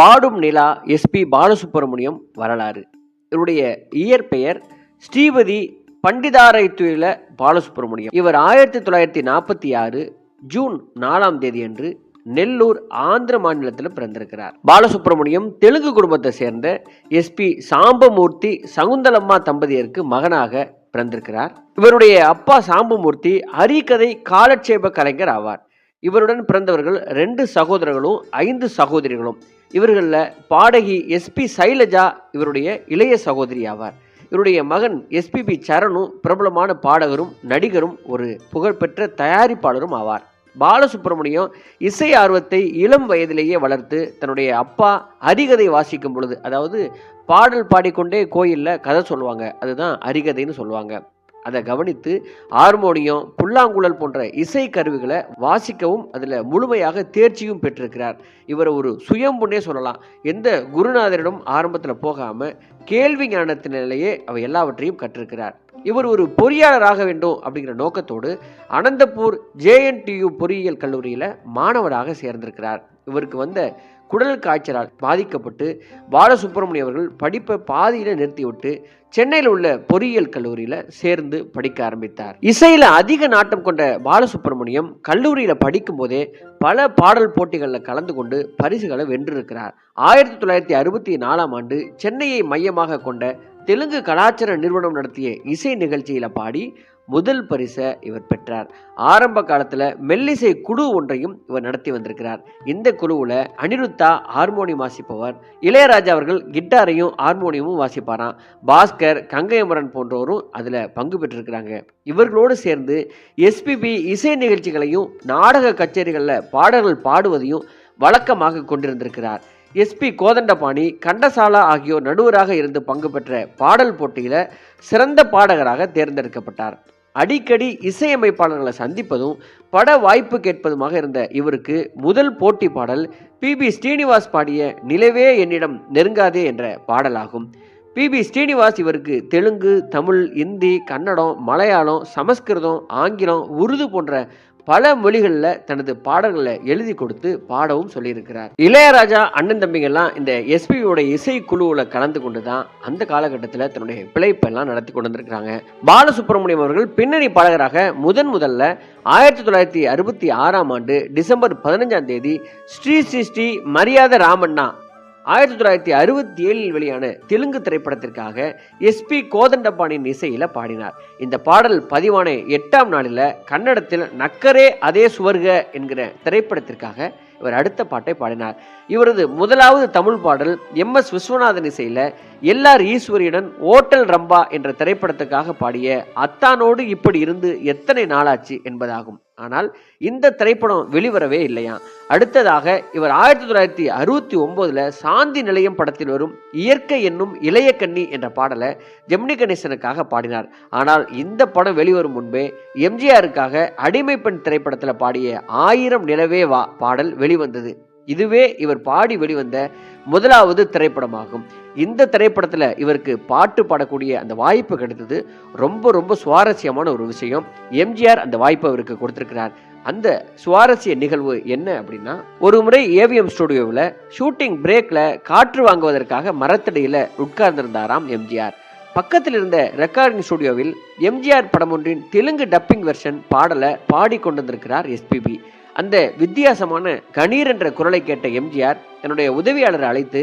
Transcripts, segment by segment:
பாடும் நிலா எஸ்பி பாலசுப்ரமணியம் வரலாறு. இவருடைய இயற்பெயர் ஸ்ரீபதி பண்டிதாரைத்துயில பாலசுப்ரமணியம். இவர் ஆயிரத்தி தொள்ளாயிரத்தி நாற்பத்தி ஆறு ஜூன் நாலாம் தேதி அன்று நெல்லூர் ஆந்திர மாநிலத்தில் பிறந்திருக்கிறார். பாலசுப்ரமணியம் தெலுங்கு குடும்பத்தை சேர்ந்த எஸ்பி சாம்பமூர்த்தி சகுந்தலம்மா தம்பதியருக்கு மகனாக பிறந்திருக்கிறார். இவருடைய அப்பா சாம்பமூர்த்தி ஹரிகதை காலட்சேப கலைஞர் ஆவார். இவருடன் பிறந்தவர்கள் ரெண்டு சகோதரர்களும் ஐந்து சகோதரிகளும். இவர்களில் பாடகி எஸ்பி சைலஜா இவருடைய இளைய சகோதரி ஆவார். இவருடைய மகன் எஸ்பிபி சரணும் பிரபலமான பாடகரும் நடிகரும் ஒரு புகழ்பெற்ற தயாரிப்பாளரும் ஆவார். பாலசுப்ரமணியம் இசை ஆர்வத்தை இளம் வயதிலேயே வளர்த்து தன்னுடைய அப்பா அரிகதை வாசிக்கும் பொழுது அதாவது பாடல் பாடிக்கொண்டே கோயிலில் கதை சொல்லுவாங்க. அதுதான் அரிகதைன்னு சொல்லுவாங்க. அதை கவனித்து ஹார்மோனியம் புல்லாங்குழல் போன்ற இசை கருவிகளை வாசிக்கவும் அதில் முழுமையாக தேர்ச்சியும் பெற்றிருக்கிறார். இவர் ஒரு சுயம்புன்னே சொல்லலாம். எந்த குருநாதரிடம் ஆரம்பத்தில் போகாமல் கேள்வி ஞானத்தினாலேயே அவர் எல்லாவற்றையும் கற்றிருக்கிறார். இவர் ஒரு பொறியாளராக வேண்டும் அப்படிங்கிற நோக்கத்தோடு அனந்தபூர் ஜேஎன்டியு பொறியியல் கல்லூரியில் மாணவராக சேர்ந்திருக்கிறார். இவருக்கு வந்த குடல் காய்ச்சலால் பாதிக்கப்பட்டு பாலசுப்ரமணியம் அவர்கள் படிப்பை பாதியில் நிறுத்திவிட்டு சென்னையில் உள்ள பொறியியல் கல்லூரியில் சேர்ந்து படிக்க ஆரம்பித்தார். இசையில் அதிக நாட்டம் கொண்ட பாலசுப்ரமணியம் கல்லூரியில் படிக்கும்போதே பல பாடல் போட்டிகளில் கலந்து கொண்டு பரிசுகளை வென்றிருக்கிறார். ஆயிரத்தி தொள்ளாயிரத்தி அறுபத்தி நாலாம் ஆண்டு சென்னையை மையமாக கொண்ட தெலுங்கு கலாச்சார நிறுவனம் நடத்திய இசை நிகழ்ச்சியில் பாடி முதல் பரிசை இவர் பெற்றார். ஆரம்ப காலத்தில் மெல்லிசை குழு ஒன்றையும் இவர் நடத்தி வந்திருக்கிறார். இந்த குழுவில் அனிருத்தா ஹார்மோனியம் வாசிப்பவர் இளையராஜா அவர்கள் கிட்டாரையும் ஹார்மோனியமும் வாசிப்பாராம். பாஸ்கர் கங்கையமரன் போன்றோரும் அதில் பங்கு பெற்றிருக்கிறாங்க. இவர்களோடு சேர்ந்து எஸ்பிபி இசை நிகழ்ச்சிகளையும் நாடக கச்சேரிகளில் பாடல்கள் பாடுவதையும் வழக்கமாக கொண்டிருந்திருக்கிறார். எஸ்பி கோதண்டபாணி கண்டசாலா ஆகியோர் நடுவராக இருந்து பங்கு பெற்ற பாடல் போட்டியில் சிறந்த பாடகராக தேர்ந்தெடுக்கப்பட்டார். அடிக்கடி இசையமைப்பாளர்களை சந்திப்பதும் பட வாய்ப்பு கேட்பதுமாக இருந்த இவருக்கு முதல் போட்டி பாடல் பிபி ஸ்ரீனிவாஸ் பாடிய நிலவே என்னிடம் நெருங்காதே என்ற பாடலாகும். பிபி ஸ்ரீனிவாஸ் இவருக்கு தெலுங்கு தமிழ் இந்தி கன்னடம் மலையாளம் சமஸ்கிருதம் ஆங்கிலம் உருது போன்ற பல மொழிகளில் தனது பாடல்களை எழுதி கொடுத்து பாடவும் சொல்லியிருக்கிறார். இளையராஜா அண்ணன் தம்பிங்கெல்லாம் இந்த எஸ்பியோட இசைக்குழுவில் கலந்து கொண்டு தான் அந்த காலகட்டத்தில் தன்னுடைய பிழைப்பெல்லாம் நடத்தி கொண்டு வந்திருக்கிறாங்க பாலசுப்ரமணியம் அவர்கள் பின்னணி பாடகராக முதன் முதல்ல ஆயிரத்தி தொள்ளாயிரத்தி அறுபத்தி ஆறாம் ஆண்டு டிசம்பர் பதினஞ்சாம் தேதி ஸ்ரீ ஸ்ரீ ஸ்ரீ மரியாதை ராமண்ணா ஆயிரத்தி தொள்ளாயிரத்தி அறுபத்தி ஏழில் வெளியான தெலுங்கு திரைப்படத்திற்காக எஸ்பி கோதண்டபாணியின் இசையில் பாடினார். இந்த பாடல் பதிவான எட்டாம் நாளில் கன்னடத்தில் நக்கரே அதே சுவர்க என்கிற திரைப்படத்திற்காக இவர் அடுத்த பாட்டை பாடினார். இவரது முதலாவது தமிழ் பாடல் எம் எஸ் விஸ்வநாதன் இசையில் எல்ஆர் ஈஸ்வரியுடன் ஓட்டல் ரம்பா என்ற திரைப்படத்துக்காக பாடிய அத்தானோடு இப்படி இருந்து எத்தனை நாளாச்சு என்பதாகும். ஆனால் இந்த திரைப்படம் வெளிவரவே இல்லையா? அடுத்ததாக இவர் ஆயிரத்தி தொள்ளாயிரத்தி அறுபத்தி ஒன்பதுல சாந்தி நிலையம் படத்தில் வரும் இயற்கை என்னும் இளைய கண்ணி என்ற பாடலை ஜெமினி கணேசனுக்காக பாடினார். ஆனால் இந்த படம் வெளிவரும் முன்பே எம்ஜிஆருக்காக அடிமை பெண் திரைப்படத்தில் பாடிய ஆயிரம் நிலவே வா பாடல் வெளிவந்தது. இதுவே இவர் பாடி வெளிவந்த முதலாவது திரைப்படமாகும். இந்த திரைப்படத்தில் இவருக்கு பாட்டு பாடக்கூடிய அந்த வாய்ப்பு கிடைத்தது. ரொம்ப ரொம்ப சுவாரஸ்யமான ஒரு விஷயம். எம்ஜிஆர் அந்த வாய்ப்பை அவருக்கு கொடுத்திருக்கிறார். அந்த சுவாரஸ்ய நிகழ்வு என்ன அப்படின்னா ஒரு முறை ஏவிஎம் ஸ்டுடியோவில் ஷூட்டிங் பிரேக்கில் காற்று வாங்குவதற்காக மரத்தடியில் உட்கார்ந்திருந்தாராம் எம்ஜிஆர். பக்கத்தில் இருந்த ரெக்கார்டிங் ஸ்டுடியோவில் எம்ஜிஆர் படம் ஒன்றின் தெலுங்கு டப்பிங் வெர்ஷன் பாடலை பாடிக்கொண்டிருக்கிறார் எஸ்பிபி அந்த வித்தியாசமான கணீர் என்ற குரலை கேட்ட எம்ஜிஆர் தன்னுடைய உதவியாளரை அழைத்து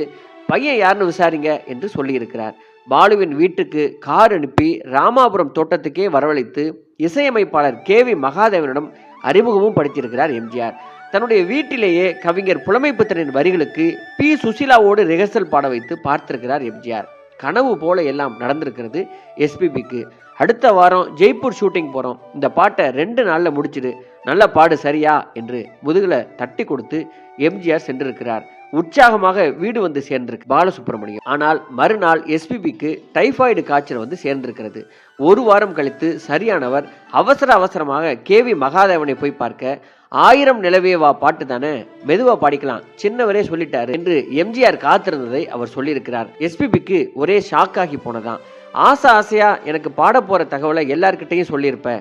பையன் யாருன்னு விசாரிங்க என்று சொல்லியிருக்கிறார். பாலுவின் வீட்டுக்கு கார் அனுப்பி ராமாபுரம் தோட்டத்துக்கே வரவழைத்து இசையமைப்பாளர் கே வி மகாதேவனிடம் அறிமுகமும் படுத்தியிருக்கிறார் எம்ஜிஆர். தன்னுடைய வீட்டிலேயே கவிஞர் புலமைப்புத்தனின் வரிகளுக்கு பி. சுசிலாவோடு ரிஹர்சல் பாட வைத்து பார்த்திருக்கிறார் எம்ஜிஆர். கனவு போல எல்லாம் நடந்திருக்கிறது எஸ்பிபிக்கு அடுத்த வாரம் ஜெய்ப்பூர் ஷூட்டிங் போகிறோம் இந்த பாட்டை ரெண்டு நாளில் முடிச்சிடு. நல்ல பாடு சரியா என்று முதுகில் தட்டி கொடுத்து எம்ஜிஆர் சென்றிருக்கிறார். உற்சாகமாக வீடு வந்து சேர்ந்திருக்கு பாலசுப்ரமணியம். ஆனால் மறுநாள் எஸ்பிபிக்கு டைஃபாய்டு காய்ச்சல் வந்து சேர்ந்திருக்கிறது. ஒரு வாரம் கழித்து சரியானவர் அவசர அவசரமாக கே வி மகாதேவனை போய் பார்க்க ஆயிரம் நிலவே வா பாட்டு தானே மெதுவா பாடிக்கலாம் சின்னவரே சொல்லிட்டாரு என்று எம்ஜிஆர் காத்திருந்ததை அவர் சொல்லியிருக்கிறார். எஸ்பிபிக்கு ஒரே ஷாக்காகி போனதான் ஆசை ஆசையா எனக்கு பாட போற தகவலை எல்லார்கிட்டையும் சொல்லியிருப்ப.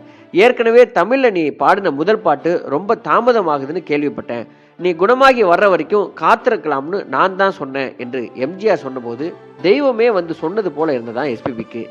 ஏற்கனவே தமிழ்ல நீ பாடின முதல் பாட்டு ரொம்ப தாமதமாகுதுன்னு கேள்விப்பட்டேன். நீ குணமாகி வர்ற வரைக்கும் காத்திருக்கலாம்னு நான் தான் சொன்னேன் என்று எம்ஜிஆர் சொன்னபோது தெய்வமே வந்து சொன்னது போல இருந்ததான் எஸ்பிபிக்கு.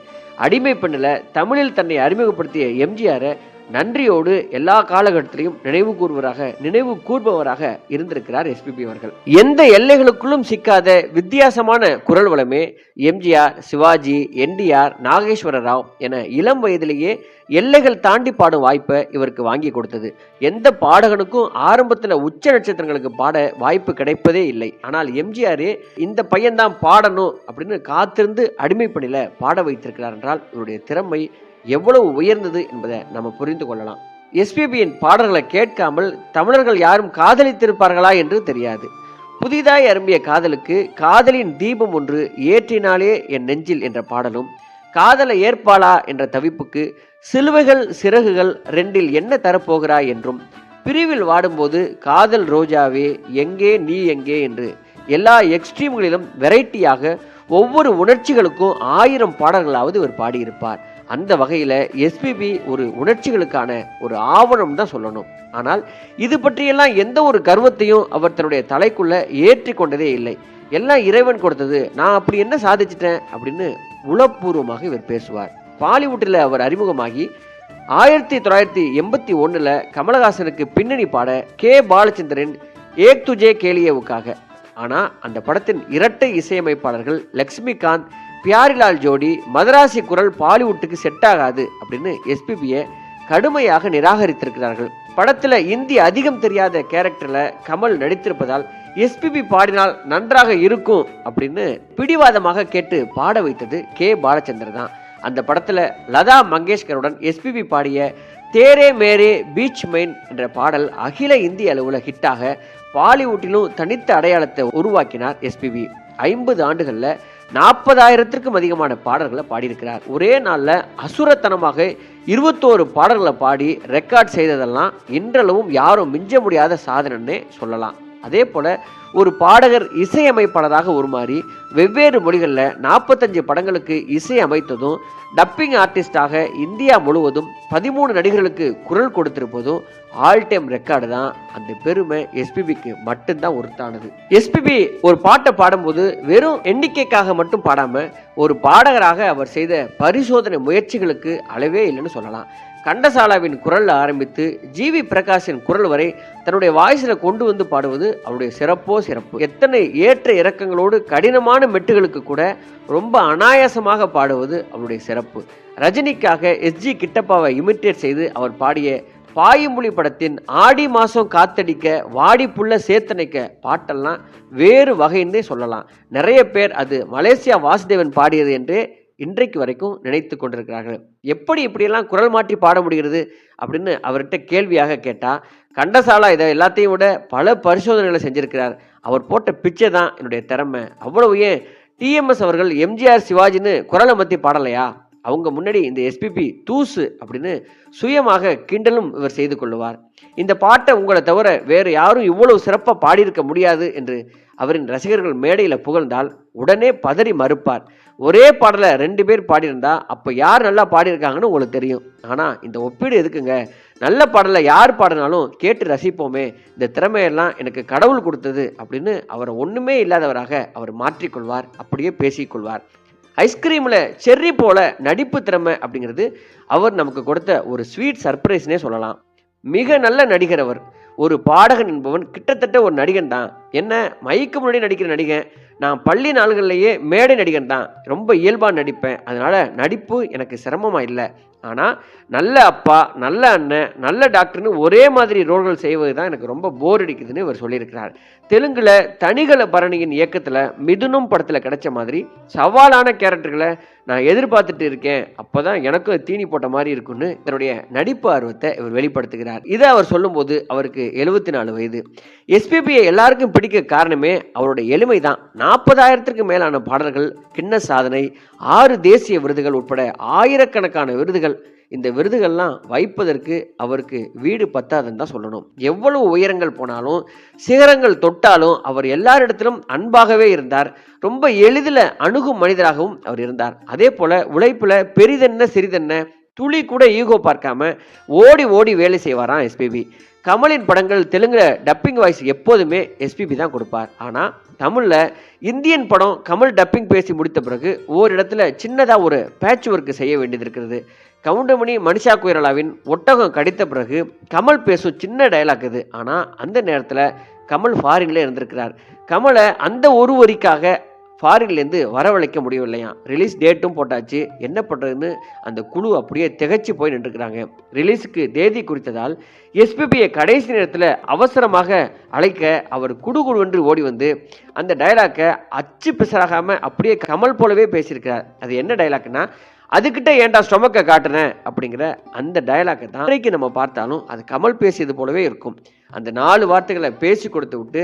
அடிமை பெண்ணில் தமிழில் தன்னை அறிமுகப்படுத்திய எம்ஜிஆரை நன்றியோடு எல்லா காலகட்டத்திலையும் நினைவு கூறுவராக நினைவு கூர்பவராக இருந்திருக்கிறார் எஸ்பிபி அவர்கள். எந்த எல்லைகளுக்குள்ளும் சிக்காத வித்தியாசமான குரல் வளமே எம்ஜிஆர் சிவாஜி என்டிஆர் நாகேஸ்வர ராவ் என இளம் வயதிலேயே எல்லைகள் தாண்டி பாடும் வாய்ப்பை இவருக்கு வாங்கி கொடுத்தது. எந்த பாடகனுக்கும் ஆரம்பத்தில் உச்ச நட்சத்திரங்களுக்கு பாட வாய்ப்பு கிடைப்பதே இல்லை. ஆனால் எம்ஜிஆர் இந்த பையன்தான் பாடணும் அப்படின்னு காத்திருந்து அடிமை பணியில் பாட வைத்திருக்கிறார் என்றால் இவருடைய திறமை எவ்வளவு உயர்ந்தது என்பதை நம்ம புரிந்து கொள்ளலாம். எஸ்பிபியின் பாடல்களை கேட்காமல் தமிழர்கள் யாரும் காதலித்திருப்பார்களா என்று தெரியாது. புதிதாய் அரும்பிய காதலுக்கு காதலின் தீபம் ஒன்று ஏற்றினாலே என் நெஞ்சில் என்ற பாடலும் காதலை ஏற்பாளா என்ற தவிப்புக்கு சிலுவைகள் சிறகுகள் ரெண்டில் என்ன தரப்போகிறாய் என்றும் பிரிவில் வாடும்போது காதல் ரோஜாவே எங்கே நீ எங்கே என்று எல்லா எக்ஸ்ட்ரீம்களிலும் வெரைட்டியாக ஒவ்வொரு உணர்ச்சிகளுக்கும் ஆயிரம் பாடல்களாவது இவர் பாடியிருப்பார். அந்த வகையில் எஸ்பிபி ஒரு உணர்ச்சிகளுக்கான ஒரு ஆவணம் தான் சொல்லணும். ஆனால் இது பற்றியெல்லாம் எந்த ஒரு கர்வத்தையும் அவர் தன்னுடைய தலைக்குள்ள ஏற்றி கொண்டதே இல்லை. எல்லாம் இறைவன் கொடுத்தது. நான் அப்படி என்ன சாதிச்சிட்டேன்? அப்படின்னு உளப்பூர்வமாக இவர் பேசுவார். பாலிவுட்டில் அவர் அறிமுகமாகி ஆயிரத்தி தொள்ளாயிரத்தி எண்பத்தி ஒன்றில் கமலஹாசனுக்கு பின்னணி பாட கே பாலச்சந்திரன் ஏக் துஜே கேலியவுக்காக. ஆனால் அந்த படத்தின் இரட்டை இசையமைப்பாளர்கள் லக்ஷ்மிகாந்த் பியாரிலால் ஜோடி மதராசி குரல் பாலிவுட்டுக்கு செட் ஆகாது அப்படின்னு எஸ்பிபியை கடுமையாக நிராகரித்திருக்கிறார்கள். படத்தில் இந்தி அதிகம் தெரியாத கேரக்டரில் கமல் நடித்திருப்பதால் எஸ்பிபி பாடினால் நன்றாக இருக்கும் அப்படின்னு பிடிவாதமாக கேட்டு பாட வைத்தது கே பாலச்சந்தர் தான். அந்த படத்தில் லதா மங்கேஷ்கருடன் எஸ்பிபி பாடிய தேரே மேரே பீச் மெயின் என்ற பாடல் அகில இந்திய அளவில் ஹிட்டாக பாலிவுட்டிலும் தனித்த அடையாளத்தை உருவாக்கினார் எஸ்பிபி ஐம்பது ஆண்டுகளில் நாற்பதாயிரத்திற்கும் அதிகமான பாடல்களை பாடியிருக்கிறார். ஒரே நாளில் அசுரத்தனமாக இருபத்தோரு பாடல்களை பாடி ரெக்கார்ட் செய்ததெல்லாம் இன்றளவும் யாரும் மிஞ்ச முடியாத சாதனைன்னே சொல்லலாம். அதே போல் ஒரு பாடகர் இசையமைப்பாளராக உருமாறி வெவ்வேறு மொழிகளில் நாற்பத்தஞ்சு படங்களுக்கு இசை அமைத்ததும் டப்பிங் ஆர்டிஸ்டாக இந்தியா முழுவதும் பதிமூணு நடிகர்களுக்கு குரல் கொடுத்திருப்பதும் ஆல் டைம் ரெக்கார்டு தான். அந்த பெருமை எஸ்பிபிக்கு மட்டும்தான் ஒருத்தானது எஸ்பிபி ஒரு பாட்டை பாடும்போது வெறும் எண்ணிக்கைக்காக மட்டும் பாடாமல் ஒரு பாடகராக அவர் செய்த பரிசோதனை முயற்சிகளுக்கு அளவே இல்லைன்னு சொல்லலாம். கண்டசாலாவின் குரலில் ஆரம்பித்து ஜிவி பிரகாஷின் குரல் வரை தன்னுடைய வாய்ஸில் கொண்டு வந்து பாடுவது அவருடைய சிறப்போ சிறப்பு. எத்தனை ஏற்ற இறக்கங்களோடு கடினமான மெட்டுகளுக்கு கூட ரொம்ப அனாயாசமாக பாடுவது அவருடைய சிறப்பு. ரஜினிக்காக எஸ்ஜி கிட்டப்பாவை இமிட்டேட் செய்து அவர் பாடிய பாயுமொழி படத்தின் ஆடி மாதம் காத்தடிக்க வாடி புள்ள சேத்தனைக்க பாட்டெல்லாம் வேறு வகைன்னே சொல்லலாம். நிறைய பேர் அது மலேசியா வாசுதேவன் பாடியது என்றே இன்றைக்கு வரைக்கும் நினைத்து கொண்டிருக்கிறார்கள். எப்படி இப்படியெல்லாம் குரல் மாற்றி பாட முடிகிறது அப்படின்னு அவர்கிட்ட கேள்வியாக கேட்டால் கண்டசாலா இதை எல்லாத்தையும் விட பல பரிசோதனைகளை செஞ்சிருக்கிறார். அவர் போட்ட பிச்சை தான் என்னுடைய திறமை. அவ்வளவு ஏன்? டிஎம்எஸ் அவர்கள் எம்ஜிஆர் சிவாஜின்னு குரலை மத்தி பாடலையா? அவங்க முன்னாடி இந்த எஸ்பிபி தூசு அப்படின்னு சுயமாக கிண்டலும் இவர் செய்து கொள்ளுவார். இந்த பாட்டை உங்களை தவிர வேறு யாரும் இவ்வளவு சிறப்பாக பாடியிருக்க முடியாது என்று அவரின் ரசிகர்கள் மேடையில் புகழ்ந்தால் உடனே பதறி மறுப்பார். ஒரே பாடலை ரெண்டு பேர் பாடியிருந்தா அப்போ யார் நல்லா பாடியிருக்காங்கன்னு உங்களுக்கு தெரியும். ஆனால் இந்த ஒப்பீடு எதுக்குங்க? நல்ல பாடலை யார் பாடினாலும் கேட்டு ரசிப்போமே. இந்த திறமையெல்லாம் எனக்கு கடவுள் கொடுத்தது அப்படின்னு அவரை ஒன்றுமே இல்லாதவராக அவர் மாற்றிக்கொள்வார் அப்படியே பேசிக்கொள்வார். ஐஸ்கிரீமில் செர்ரி போல நடிப்பு திறமை அப்படிங்கிறது அவர் நமக்கு கொடுத்த ஒரு ஸ்வீட் சர்ப்ரைஸ்னே சொல்லலாம். மிக நல்ல நடிகர் அவர். ஒரு பாடகன் என்பவன் கிட்டத்தட்ட ஒரு நடிகன் தான் என்ன? மைக்கு முன்னாடி நடிக்கிற நடிகன். நான் பள்ளி நாள்கள்லேயே மேடை நடிகன் தான். ரொம்ப இயல்பாக நடிப்பேன். அதனால் நடிப்பு எனக்கு சிரமமாக இல்லை. ஆனால் நல்ல அப்பா நல்ல அண்ணன் நல்ல டாக்டர்னு ஒரே மாதிரி ரோல்கள் செய்வது தான் எனக்கு ரொம்ப போர் அடிக்குதுன்னு இவர் சொல்லியிருக்கிறார். தெலுங்கில் தனிகல பரணியின் இயக்கத்தில் மிதுனும் படத்தில் கிடைச்ச மாதிரி சவாலான கேரக்டர்களை நான் எதிர்பார்த்துட்டு இருக்கேன். அப்போ தான் எனக்கும் தீனி போட்ட மாதிரி இருக்குன்னு தன்னுடைய நடிப்பு ஆர்வத்தை இவர் வெளிப்படுத்துகிறார். இதை அவர் சொல்லும்போது அவருக்கு எழுபத்தி நாலு வயது எஸ்பிபியை எல்லாருக்கும் பிடிக்க காரணமே அவருடைய எளிமை தான் நாற்பதாயிரத்திற்கு மேலான பாடல்கள் கிண்ண சாதனை ஆறு தேசிய விருதுகள் உட்பட ஆயிரக்கணக்கான விருதுகள் இந்த விருதுகள்லாம் வைப்பதற்கு அவருக்கு வீடு பத்தாதுன்னு தான் சொல்லணும். எவ்வளவு உயரங்கள் போனாலும் சிகரங்கள் தொட்டாலும் அவர் எல்லாரிடத்திலும் அன்பாகவே இருந்தார். ரொம்ப எளிதில் அணுகும் மனிதராகவும் அவர் இருந்தார். அதே போல உழைப்பில் பெரிதென்ன சிறிதென்ன துளி கூட ஈகோ பார்க்காம ஓடி ஓடி வேலை செய்வாராம் எஸ்பிபி கமலின் படங்கள் தெலுங்குல டப்பிங் வாய்ஸ் எப்போதுமே எஸ்பிபி தான் கொடுப்பார். ஆனால் தமிழில் இந்தியன் படம் கமல் டப்பிங் பேசி முடித்த பிறகு ஓரிடத்துல சின்னதாக ஒரு பேட்ச் ஒர்க் செய்ய வேண்டியது இருக்கிறது. கவுண்டமணி மனிஷா குயரலாவின் ஒட்டகம் கடித்த பிறகு கமல் பேசும் சின்ன டயலாக் இது. ஆனால் அந்த நேரத்தில் கமல் ஃபாரின்ல இருந்திருக்கிறார். கமலை அந்த ஒரு வரிக்காக ஃபாரின்லேருந்து வரவழைக்க முடியவில்லையா ரிலீஸ் டேட்டும் போட்டாச்சு. என்ன பண்ணுறதுன்னு அந்த குழு அப்படியே திகைச்சு போய் நின்றுக்கிறாங்க. ரிலீஸுக்கு தேதி குறித்ததால் எஸ்பிபியை கடைசி நேரத்தில் அவசரமாக அழைக்க அவர் குடுகுடுவென்று ஓடி வந்து அந்த டயலாக்கை அச்சு பிசராகாமல் அப்படியே கமல் போலவே பேசியிருக்கிறார். அது என்ன டயலாக்னா அதுக்கிட்ட ஏன்டா ஸ்டொமக்கை காட்டுறேன் அப்படிங்கிற அந்த டயலாக்கை தான் இன்றைக்கு நம்ம பார்த்தாலும் அது கமல் பேசியது போலவே இருக்கும். அந்த நாலு வார்த்தைகளை பேசி கொடுத்து விட்டு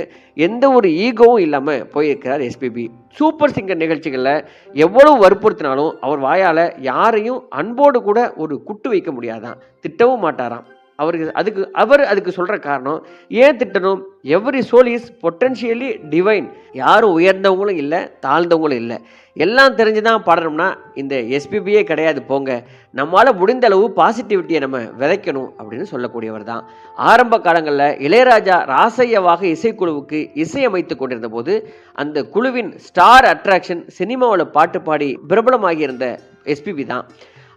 எந்த ஒரு ஈகோவும் இல்லாமல் போயிருக்கிறார் எஸ்பிபி சூப்பர் சிங்கர் நிகழ்ச்சிகளில் எவ்வளவு வற்புறுத்தினாலும் அவர் வாயால் யாரையும் அன்போடு கூட ஒரு குட்டு வைக்க முடியாதான். திட்டவும் மாட்டாராம். அவருக்கு அதுக்கு அவர் அதுக்கு சொல்கிற காரணம் ஏன் திட்டணும்? Every soul is potentially divine யாரும் உயர்ந்தவங்களும் இல்லை தாழ்ந்தவங்களும் இல்லை. எல்லாம் தெரிஞ்சு தான் பாடணும்னா இந்த எஸ்பிபியே கிடையாது போங்க. நம்மளால் முடிந்த அளவு பாசிட்டிவிட்டியை நம்ம விதைக்கணும் அப்படின்னு சொல்லக்கூடியவர் தான். ஆரம்ப காலங்களில் இளையராஜா ராசையவாக இசைக்குழுவுக்கு இசையமைத்து கொண்டிருந்த போது அந்த குழுவின் ஸ்டார் அட்ராக்ஷன் சினிமாவில் பாட்டு பாடி பிரபலமாகியிருந்த எஸ்பிபி தான்.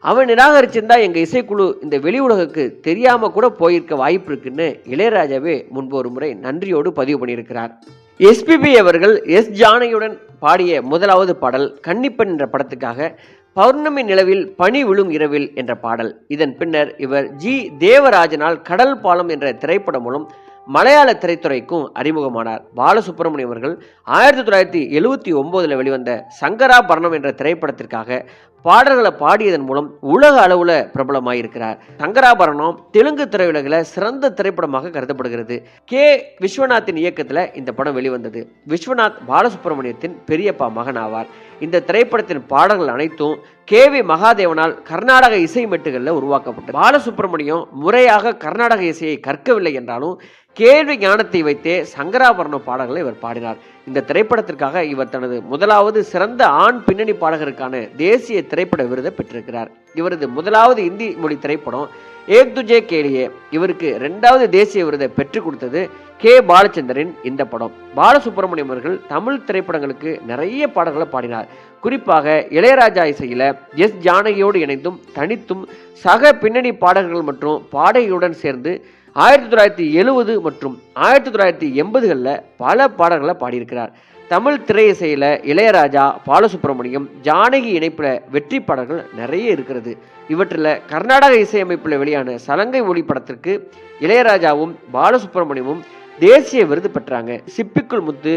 அவன் நிராகரிச்சிருந்தா எங்க இசைக்குழு இந்த வெளி உலகுக்கு தெரியாம கூட போயிருக்க வாய்ப்பு இருக்குன்னு இளையராஜாவே முன்பு ஒரு முறை நன்றியோடு பதிவு பண்ணியிருக்கிறார். எஸ்பிபி அவர்கள் எஸ் ஜானகியுடன் பாடிய முதலாவது பாடல் கன்னிப்பெண் என்ற படத்துக்காக பௌர்ணமி நிலவில் பனி விழும் இரவில் என்ற பாடல். இதன் பின்னர் இவர் ஜி தேவராஜனால் கடல் பாலம் என்ற திரைப்படம் மூலம் மலையாள திரைத்துறைக்கும் அறிமுகமானார். பாலசுப்ரமணியம் அவர்கள் ஆயிரத்தி தொள்ளாயிரத்தி எழுவத்தி ஒம்போதில் வெளிவந்த சங்கரா பரணம் என்ற திரைப்படத்திற்காக பாடல்களை பாடியதன் மூலம் உலக அளவில் பிரபலமாயிருக்கிறார். சங்கராபரணம் தெலுங்கு திரையுலகில் சிறந்த திரைப்படமாக கருதப்படுகிறது. கே. விஸ்வநாத்தின் இயக்கத்தில் இந்த படம் வெளிவந்தது. விஸ்வநாத் பாலசுப்ரமணியத்தின் பெரியப்பா மகன் ஆவார். இந்த திரைப்படத்தின் பாடல்கள் அனைத்தும் கே. வி. மகாதேவனால் கர்நாடக இசை மெட்டுகளில் உருவாக்கப்பட்டது. பாலசுப்ரமணியம் முறையாக கர்நாடக இசையை கற்கவில்லை என்றாலும் கேள்வி ஞானத்தை வைத்தே சங்கராபரணம் பாடல்களை இவர் பாடினார். இந்த திரைப்படத்திற்காக இவர் தனது முதலாவது சிறந்த ஆண் பின்னணி பாடகருக்கான தேசிய திரைப்பட விருதை பெற்றிருக்கிறார். இவரது முதலாவது இந்தி மொழி திரைப்படம் ஏக் துஜே கேலியே இவருக்கு இரண்டாவது தேசிய விருதை பெற்றுக் கொடுத்தது கே பாலச்சந்தரின் இந்த படம். பாலசுப்ரமணியம் அவர்கள் தமிழ் திரைப்படங்களுக்கு நிறைய பாடல்களை பாடினார். குறிப்பாக இளையராஜா இசையில எஸ் ஜானகியோடு இணைந்தும் தனித்தும் சக பின்னணி பாடகர்கள் மற்றும் பாடகியுடன் சேர்ந்து ஆயிரத்தி தொள்ளாயிரத்தி எழுவது மற்றும் ஆயிரத்தி தொள்ளாயிரத்தி எண்பதுகளில் பல பாடல்களை பாடியிருக்கிறார். தமிழ் திரை இசையில் இளையராஜா பாலசுப்ரமணியம் ஜானகி இணைப்பில் வெற்றி பாடல்கள் நிறைய இருக்கிறது. இவற்றில் கர்நாடக இசையமைப்பில் வெளியான சலங்கை ஒளி படத்திற்கு இளையராஜாவும் பாலசுப்ரமணியமும் தேசிய விருது பெற்றாங்க. சிப்பிக்குள் முத்து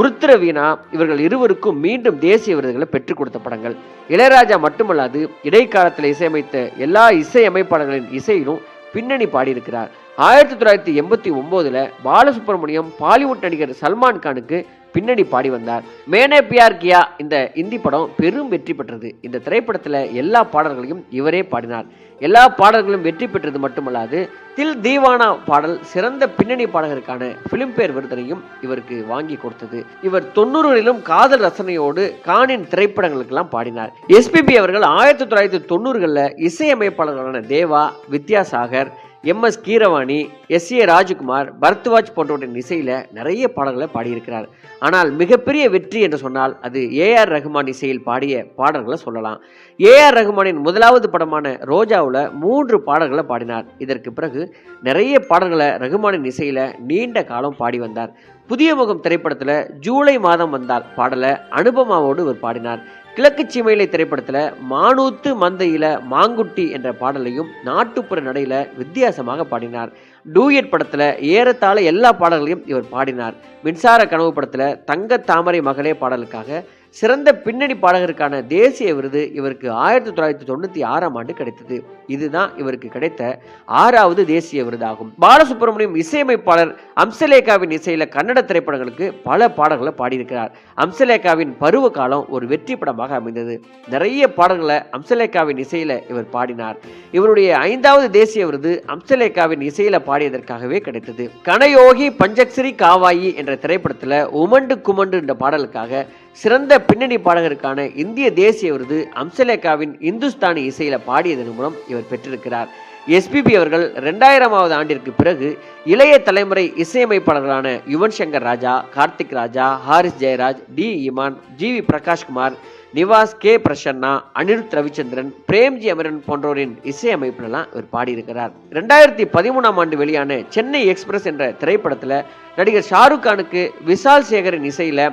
உருத்திர வீணா இவர்கள் இருவருக்கும் மீண்டும் தேசிய விருதுகளை பெற்றுக் கொடுத்த படங்கள். இளையராஜா மட்டுமல்லாது இடைக்காலத்தில் இசையமைத்த எல்லா இசையமைப்பாளர்களின் இசையிலும் பின்னணி பாடியிருக்கிறார். ஆயிரத்தி தொள்ளாயிரத்தி எண்பத்தி ஒம்போதுல பாலசுப்ரமணியம் பாலிவுட் நடிகர் சல்மான் கானுக்கு பின்னணி பாடி வந்தார். மேனே பியார் கியா இந்த இந்தி படம் பெரும் வெற்றி பெற்றது. இந்த திரைப்படத்தில் எல்லா பாடல்களையும் இவரே பாடினார். எல்லா பாடல்களும் வெற்றி பெற்றது மட்டுமல்லாது தில் தீவானா பாடல் சிறந்த பின்னணி பாடகருக்கான பிலிம்பேர் விருதனையும் இவருக்கு வாங்கி கொடுத்தது. இவர் தொண்ணூறுகளிலும் காதல் ரசனையோடு கானின் திரைப்படங்களுக்கெல்லாம் பாடினார். எஸ்பிபி அவர்கள் ஆயிரத்தி தொள்ளாயிரத்தி தொண்ணூறுகளில் இசையமைப்பாளர்களான Deva Vidyasagar M S Keeravani S A Rajkumar Bharadwaj போன்றவற்றின் இசையில் நிறைய பாடல்களை பாடியிருக்கிறார். ஆனால் மிகப்பெரிய வெற்றி என்று சொன்னால் அது ஏஆர் ரஹ்மான் இசையில் பாடிய பாடல்களை சொல்லலாம். ஏஆர் ரஹ்மானின் முதலாவது படமான ரோஜாவில் மூன்று பாடல்களை பாடினார். இதற்கு பிறகு நிறைய பாடல்களை ரஹ்மானின் இசையில் நீண்ட காலம் பாடி வந்தார். புதிய முகம் திரைப்படத்தில் ஜூலை மாதம் வந்தால் பாடலை அனுபமாவோடு இவர் பாடினார். கிழக்கு சீமையிலை திரைப்படத்தில் மானூத்து மந்தையில மாங்குட்டி என்ற பாடலையும் நாட்டுப்புற நடையில வித்தியாசமாக பாடினார். டூயட் படத்தில் ஏறத்தாழ எல்லா பாடல்களையும் இவர் பாடினார். மின்சார கனவு படத்தில் தங்க தாமரை மகளே பாடலுக்காக சிறந்த பின்னணி பாடகருக்கான தேசிய விருது இவருக்கு ஆயிரத்தி தொள்ளாயிரத்தி தொண்ணூற்றி ஆறாம் ஆண்டு கிடைத்தது. இதுதான் இவருக்கு கிடைத்த ஆறாவது தேசிய விருதாகும். பாலசுப்ரமணியம் இசையமைப்பாளர் அம்சலேகாவின் இசையில கன்னட திரைப்படங்களுக்கு பல பாடல்களை பாடியிருக்கிறார். அம்சலேகாவின் பருவ காலம் ஒரு வெற்றி படமாக அமைந்தது. நிறைய பாடல்களை அம்சலேகாவின் இசையில இவர் பாடினார். இவருடைய ஐந்தாவது தேசிய விருது அம்சலேகாவின் இசையில பாடியதற்காகவே கிடைத்தது. கனயோகி பஞ்சக்ஸ்ரீ காவாயி என்ற திரைப்படத்துல உமண்டு குமண்டு என்ற பாடலுக்காக சிறந்த பின்னணி பாடகருக்கான இந்திய தேசிய விருது அம்சலேகாவின் இந்துஸ்தானி இசையில பாடியதன் மூலம் இவர் பெற்றிருக்கிறார். எஸ்பிபி அவர்கள் ரெண்டாயிரமாவது ஆண்டிற்கு பிறகு இளைய தலைமுறை இசையமைப்பாளர்களான Yuvan Shankar Raja Karthik Raja Harris Jayaraj D Imman G V Prakashkumar Nivas K Prasanna Anirudh Ravichandran Premgi Amaren போன்றோரின் இசையமைப்புலாம் இவர் பாடியிருக்கிறார். ரெண்டாயிரத்தி பதிமூணாம் ஆண்டு வெளியான சென்னை எக்ஸ்பிரஸ் என்ற திரைப்படத்தில் நடிகர் ஷாருக் கானுக்கு விஷால் சேகரின் இசையில்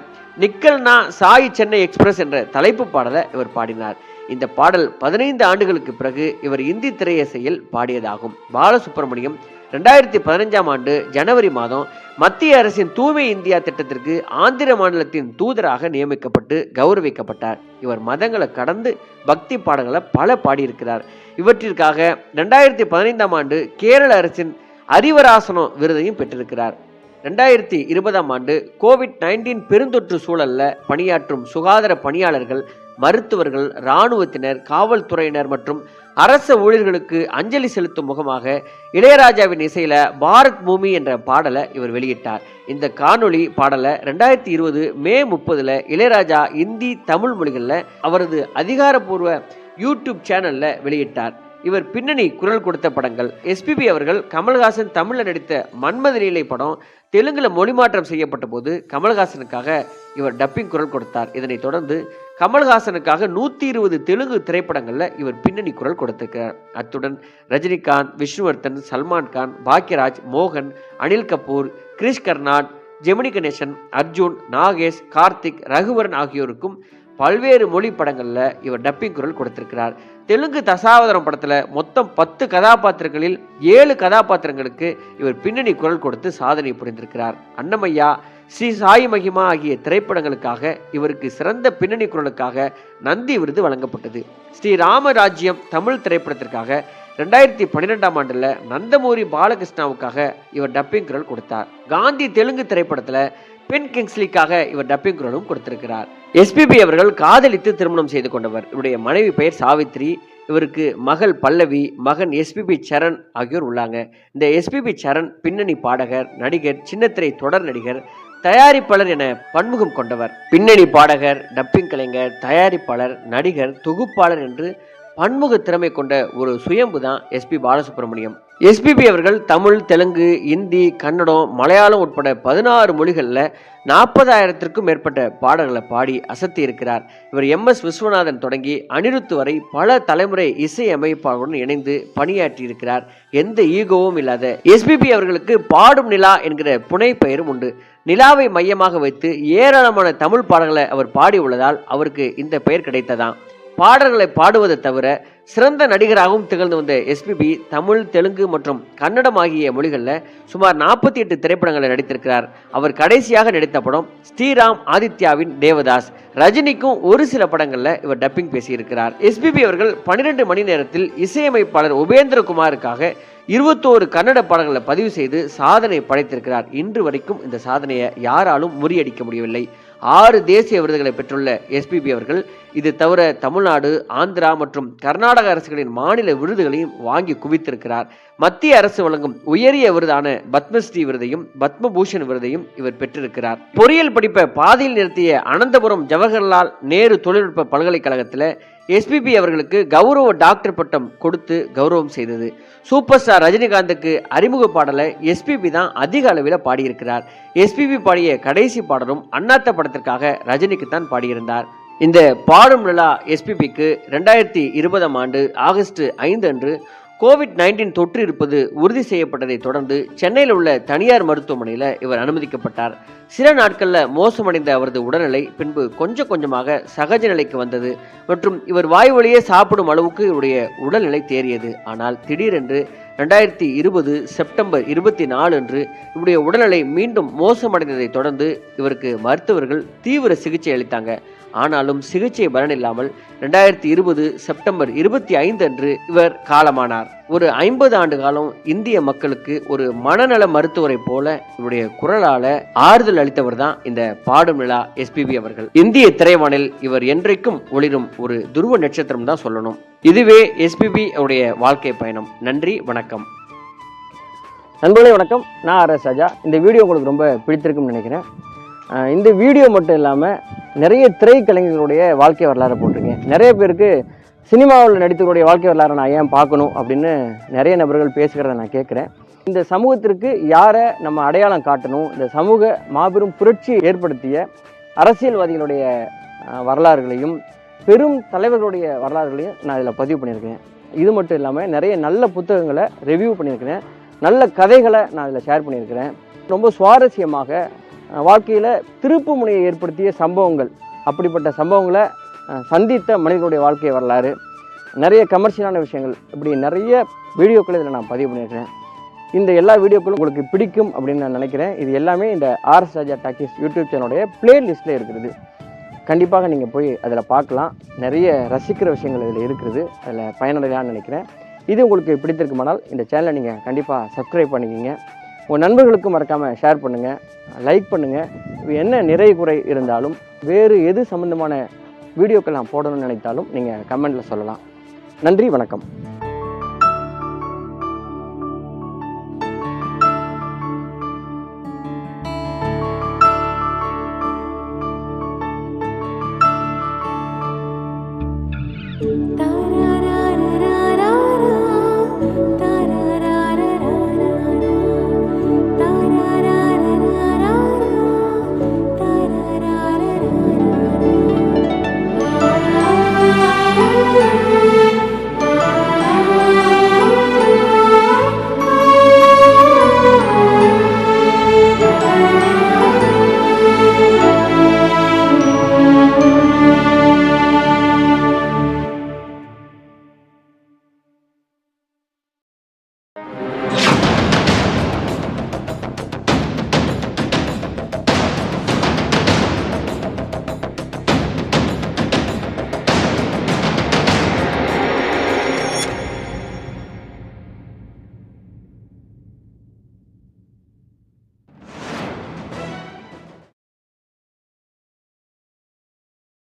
நிக்கல்னா சாய் சென்னை எக்ஸ்பிரஸ் என்ற தலைப்பு பாடலை இவர் பாடினார். இந்த பாடல் பதினைந்து ஆண்டுகளுக்கு பிறகு இவர் இந்தி திரையசையில் பாடியதாகும். பாலசுப்ரமணியம் ரெண்டாயிரத்தி பதினஞ்சாம் ஆண்டு ஜனவரி மாதம் மத்திய அரசின் தூய்மை இந்தியா திட்டத்திற்கு ஆந்திர மாநிலத்தின் தூதராக நியமிக்கப்பட்டு கௌரவிக்கப்பட்டார். இவர் மதங்களை கடந்து பக்தி பாடல்களை பல பாடியிருக்கிறார். இவற்றிற்காக ரெண்டாயிரத்தி பதினைந்தாம் ஆண்டு கேரள அரசின் அறிவராசனம் விருதையும் பெற்றிருக்கிறார். ரெண்டாயிரத்தி இருபதாம் ஆண்டு கோவிட் நைன்டீன் பெருந்தொற்று சூழலில் பணியாற்றும் சுகாதார பணியாளர்கள் மருத்துவர்கள் இராணுவத்தினர் காவல்துறையினர் மற்றும் அரச ஊழியர்களுக்கு அஞ்சலி செலுத்தும் முகமாக இளையராஜாவின் இசையில பாரத் பூமி என்ற பாடலை இவர் வெளியிட்டார். இந்த காணொளி பாடலை ரெண்டாயிரத்தி இருபது மே முப்பதுல இளையராஜா இந்தி தமிழ் மொழிகளில் அவரது அதிகாரப்பூர்வ யூடியூப் சேனல்ல வெளியிட்டார். இவர் பின்னணி குரல் கொடுத்த படங்கள். எஸ்பிபி அவர்கள் கமல்ஹாசன் தமிழில் நடித்த மன்மத லீலை படம் தெலுங்கில் மொழிமாற்றம் செய்யப்பட்ட போது கமல்ஹாசனுக்காக இவர் டப்பிங் குரல் கொடுத்தார். இதனைத் தொடர்ந்து கமல்ஹாசனுக்காக நூற்றி இருபது தெலுங்கு திரைப்படங்களில் இவர் பின்னணி குரல் கொடுத்திருக்கிறார். அத்துடன் ரஜினிகாந்த் விஷ்ணுவர்தன் சல்மான் கான் பாக்யராஜ் மோகன் அனில் கபூர் கிரிஷ் கர்னாட் ஜெமினி கணேசன் அர்ஜுன் நாகேஷ் கார்த்திக் ரகுவரன் ஆகியோருக்கும் பல்வேறு மொழி படங்களில் இவர் டப்பிங் குரல் கொடுத்திருக்கிறார். தெலுங்கு தசாவதரம் படத்தில் மொத்தம் பத்து கதாபாத்திரங்களில் ஏழு கதாபாத்திரங்களுக்கு இவர் பின்னணி குரல் கொடுத்து சாதனை புரிந்திருக்கிறார். அன்னமையா ஸ்ரீ சாய் மகிமா ஆகிய திரைப்படங்களுக்காக இவருக்கு சிறந்த பின்னணி குரலுக்காக நந்தி விருது வழங்கப்பட்டது. ஸ்ரீ ராமராஜ்யம் தமிழ் திரைப்படத்திற்காக ரெண்டாயிரத்தி பன்னிரெண்டாம் ஆண்டில் நந்தமூரி பாலகிருஷ்ணாவுக்காக இவர் டப்பிங் குரல் கொடுத்தார். காந்தி தெலுங்கு திரைப்படத்தில் பென் கிங்ஸ்லிக்காக இவர் டப்பிங் குரலும் கொடுத்திருக்கிறார். எஸ்பிபி அவர்கள் காதலித்து திருமணம் செய்து கொண்டவர். இவருடைய மனைவி பெயர் சாவித்ரி. இவருக்கு மகள் பல்லவி மகன் எஸ்பிபி சரண் ஆகியோர் உள்ளாங்க. இந்த எஸ்பிபி சரண் பின்னணி பாடகர் நடிகர் சின்னத்திரை தொடர் நடிகர் தயாரிப்பாளர் என பன்முகம் கொண்டவர். பின்னணி பாடகர் டப்பிங் கலைஞர் தயாரிப்பாளர் நடிகர் தொகுப்பாளர் என்று பன்முக திறமை கொண்ட ஒரு சுயம்பு தான் எஸ்பி பாலசுப்ரமணியம். எஸ்பிபி அவர்கள் தமிழ் தெலுங்கு இந்தி கன்னடம் மலையாளம் உட்பட பதினாறு மொழிகளில் நாற்பதாயிரத்திற்கும் மேற்பட்ட பாடல்களை பாடி அசத்தி இருக்கிறார். இவர் எம் எஸ் விஸ்வநாதன் தொடங்கி அனிருத்து வரை பல தலைமுறை இசை அமைப்பாளருடன் இணைந்து பணியாற்றி இருக்கிறார். எந்த ஈகோவும் இல்லாத எஸ்பிபி அவர்களுக்கு பாடும் நிலா என்கிற புனை பெயரும் உண்டு. நிலாவை மையமாக வைத்து ஏராளமான தமிழ் பாடல்களை அவர் பாடி உள்ளதால் அவருக்கு இந்த பெயர் கிடைத்ததாம். பாடல்களை பாடுவதை தவிர சிறந்த நடிகராகவும் திகழ்ந்து வந்த எஸ்பிபி தமிழ் தெலுங்கு மற்றும் கன்னடம் ஆகிய மொழிகளில் சுமார் நாற்பத்தி எட்டு திரைப்படங்களில் நடித்திருக்கிறார். அவர் கடைசியாக நடித்த படம் ஸ்ரீராம் ஆதித்யாவின் தேவதாஸ். ரஜினிக்கும் ஒரு சில படங்களில் இவர் டப்பிங் பேசியிருக்கிறார். எஸ்பிபி அவர்கள் பன்னிரெண்டு மணி நேரத்தில் இசையமைப்பாளர் உபேந்திரகுமாருக்காக இருபத்தோரு கன்னட பாடல்களை பதிவு செய்து சாதனை படைத்திருக்கிறார். இன்று வரைக்கும் இந்த சாதனையை யாராலும் முறியடிக்க முடியவில்லை. ஆறு தேசிய விருதுகளை பெற்றுள்ள எஸ்பிபி அவர்கள் இது தவிர தமிழ்நாடு ஆந்திரா மற்றும் கர்நாடக அரசுகளின் மாநில விருதுகளையும் வாங்கி குவித்திருக்கிறார். மத்திய அரசு வழங்கும் உயரிய விருதான பத்மஸ்ரீ விருதையும் பத்மபூஷன் விருதையும் இவர் பெற்றிருக்கிறார். பொறியியல் படிப்பை பாதியில் நிறுத்திய அனந்தபுரம் ஜவஹர்லால் நேரு தொழில்நுட்ப பல்கலைக்கழகத்தில் எஸ்பிபி அவர்களுக்கு கௌரவ டாக்டர் பட்டம் கொடுத்து கௌரவம் செய்தது. சூப்பர் ஸ்டார் ரஜினிகாந்துக்கு அறிமுக பாடலை எஸ்பிபி தான் அதிக அளவில் பாடியிருக்கிறார். எஸ்பிபி பாடிய கடைசி பாடலும் அண்ணாத்த படத்திற்காக ரஜினிக்கு தான் பாடியிருந்தார். இந்த பாடும் நிலா எஸ்பிபிக்கு ரெண்டாயிரத்தி இருபதாம் ஆண்டு ஆகஸ்ட் ஐந்து அன்று கோவிட் நைன்டீன் தொற்று இருப்பது உறுதி செய்யப்பட்டதை தொடர்ந்து சென்னையில் உள்ள தனியார் மருத்துவமனையில் இவர் அனுமதிக்கப்பட்டார். சில நாட்களில் மோசமடைந்த அவரது உடல்நிலை பின்பு கொஞ்சம் கொஞ்சமாக சகஜ நிலைக்கு வந்தது மற்றும் இவர் வாய் வழியே சாப்பிடும் அளவுக்கு இவருடைய உடல்நிலை தேறியது. ஆனால் திடீரென்று ரெண்டாயிரத்தி இருபது செப்டம்பர் இருபத்தி நாலு அன்று இவருடைய உடல்நிலை மீண்டும் மோசமடைந்ததை தொடர்ந்து இவருக்கு மருத்துவர்கள் தீவிர சிகிச்சை அளித்தாங்க. ஆனாலும் சிகிச்சை பலனில்லாமல் ரெண்டாயிரத்தி இருபது செப்டம்பர் இருபத்தி ஐந்து அன்று இவர் காலமானார். ஒரு ஐம்பது ஆண்டு காலம் இந்திய மக்களுக்கு ஒரு மனநல மருத்துவரை போல இவருடைய குரலால ஆறுதல் அளித்தவர் தான் இந்த பாடும் நிலா எஸ்பிபி அவர்கள். இந்திய திரைவானில் இவர் என்றைக்கும் ஒளிரும் ஒரு துருவ நட்சத்திரம் தான் சொல்லணும். இதுவே எஸ்பிபி அவருடைய வாழ்க்கை பயணம். நன்றி வணக்கம். நண்பர்களே வணக்கம். நான் ஆர் எஸ் ராஜா. இந்த வீடியோ உங்களுக்கு ரொம்ப பிடித்திருக்கும்னு நினைக்கிறேன். இந்த வீடியோ மட்டும் இல்லாமல் நிறைய திரைக்கலைஞர்களுடைய வாழ்க்கை வரலாறு போட்டிருக்கேன். நிறைய பேருக்கு சினிமாவில் நடித்தவருடைய வாழ்க்கை வரலாறு நான் ஏன் பார்க்கணும் அப்படின்னு நிறைய நபர்கள் பேசுகிறத நான் கேட்குறேன். இந்த சமூகத்திற்கு யாரை நம்ம அடையாளம் காட்டணும்? இந்த சமூக மாபெரும் புரட்சியை ஏற்படுத்திய அரசியல்வாதிகளுடைய வரலாறுகளையும் பெரும் தலைவர்களுடைய வரலாறுகளையும் நான் இதில் பதிவு பண்ணியிருக்கேன். இது மட்டும் இல்லாமல் நிறைய நல்ல புத்தகங்களை ரிவ்யூ பண்ணியிருக்கிறேன். நல்ல கதைகளை நான் இதில் ஷேர் பண்ணியிருக்கிறேன். ரொம்ப சுவாரஸ்யமாக வாழ்க்கையில் திருப்பு முனையை ஏற்படுத்திய சம்பவங்கள். அப்படிப்பட்ட சம்பவங்களை சந்தித்த மனிதனுடைய வாழ்க்கை வரலாறு நிறைய கமர்ஷியலான விஷயங்கள் இப்படி நிறைய வீடியோக்களை இதில் நான் பதிவு பண்ணியிருக்கிறேன். இந்த எல்லா வீடியோக்களும் உங்களுக்கு பிடிக்கும் அப்படின்னு நான் நினைக்கிறேன். இது எல்லாமே இந்த ஆர்எஸ் ராஜா டாக்கிஸ் யூடியூப் சேனலுடைய பிளேலிஸ்ட்டில் இருக்கிறது. கண்டிப்பாக நீங்கள் போய் அதில் பார்க்கலாம். நிறைய ரசிக்கிற விஷயங்கள் இதில் இருக்கிறது. அதில் பயனடையலான்னு நினைக்கிறேன். இது உங்களுக்கு பிடித்திருக்குமானால் இந்த சேனலை நீங்கள் கண்டிப்பாக சப்ஸ்கிரைப் பண்ணிக்கிங்க. உங்கள் நண்பர்களுக்கும் மறக்காமல் ஷேர் பண்ணுங்கள் லைக் பண்ணுங்கள் என்ன நிறை குறை இருந்தாலும் வேறு எது சம்மந்தமான வீடியோக்கள் நான் போடணும்னு நினைத்தாலும் நீங்கள் கமெண்ட்டில் சொல்லலாம். நன்றி வணக்கம்.